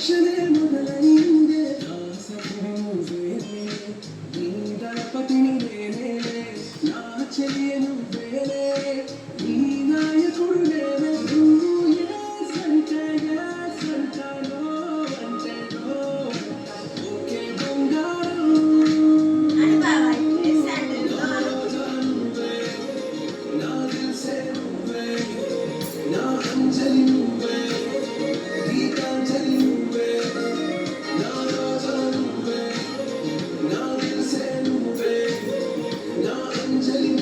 Thank you. Angelina.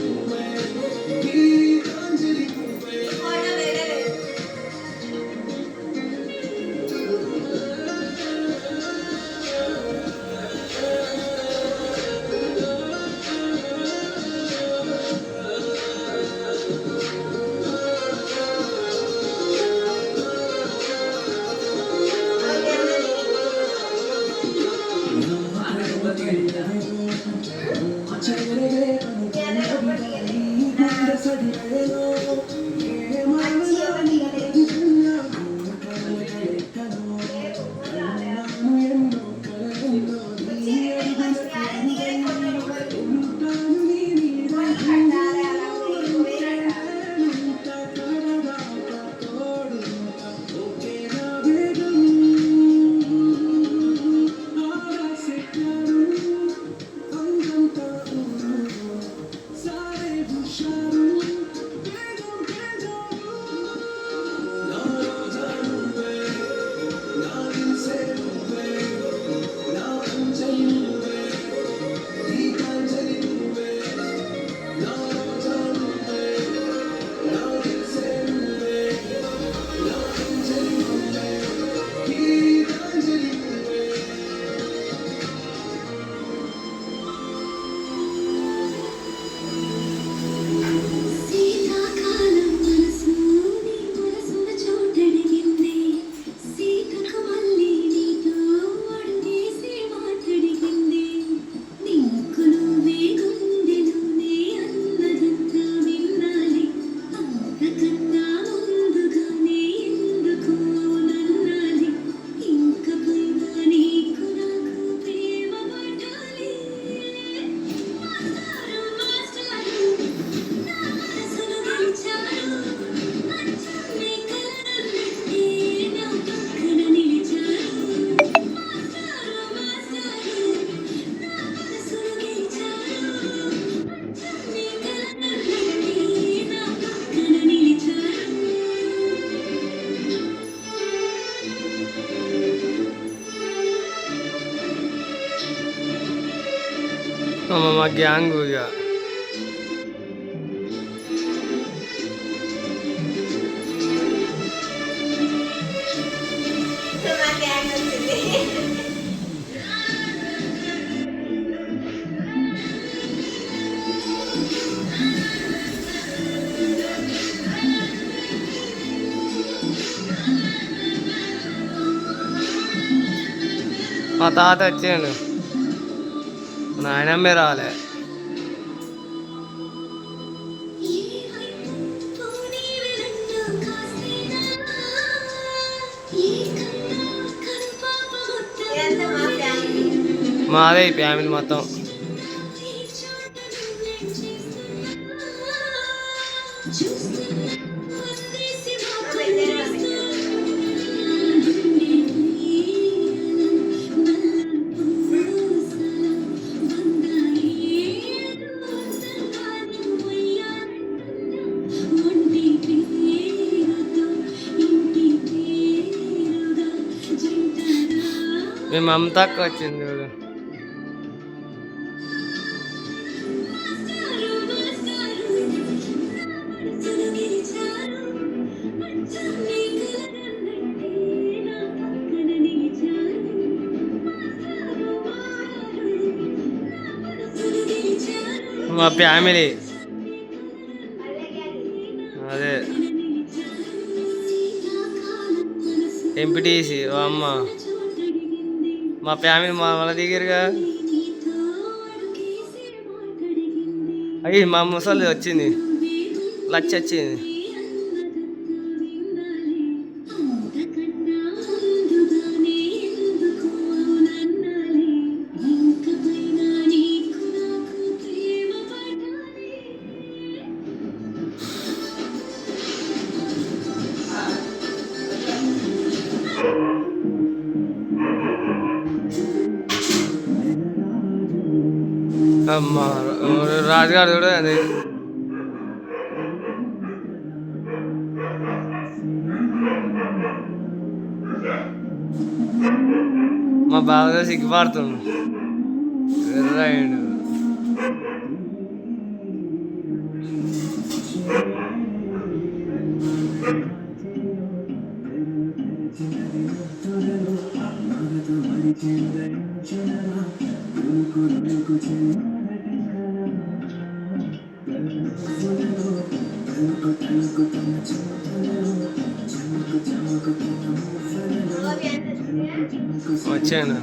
kama magi yangu ya మా తాత వచ్చాడు నాయనమ్మే రాలే మాదే ఈ ఫ్యామిలీ మొత్తం మీ మమతక్క వచ్చింది చూడు. మా ఫ్యామిలీ. అదే. ఎంపీటీసీ ఓ అమ్మ. మా ఫ్యామిలీ మా వాళ్ళ దగ్గరగా. అయ్యి మా ముసలి వచ్చింది. లచ్చ వచ్చింది. అమ్మా రాజుగారు చూడు అది. మా బాగా సిగ్గుపడుతుండు. ఎర్రాయండు వచ్చాను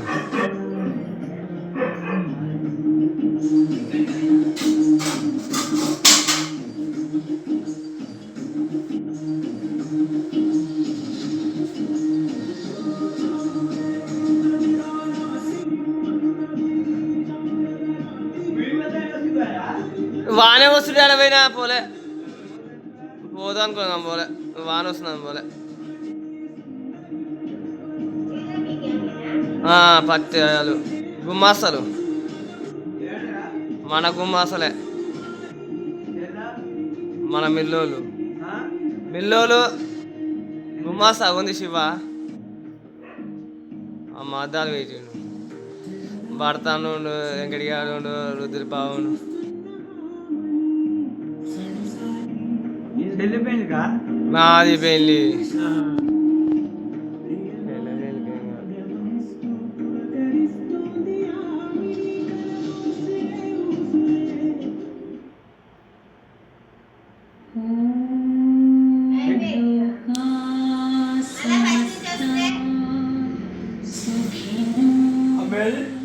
వానే వస్తుంది ఆడ పోయినా పోలే పోదాం పోలే. వాన వస్తున్నాను పోలే. ఆ, పత్తి ఆలు గుమ్మాసలు మన గుమ్మాసలే మన మిల్లోలు. మిల్లోలు గుమ్మాస ఉంది శివ. ఆ మద్దాలు వేసిండు. వెంకటి గారు రుద్రబాబును వెళ్ళిపోయిందిగా నాది పెళ్ళి అలా పైకి చేస్తే అమ్మాయి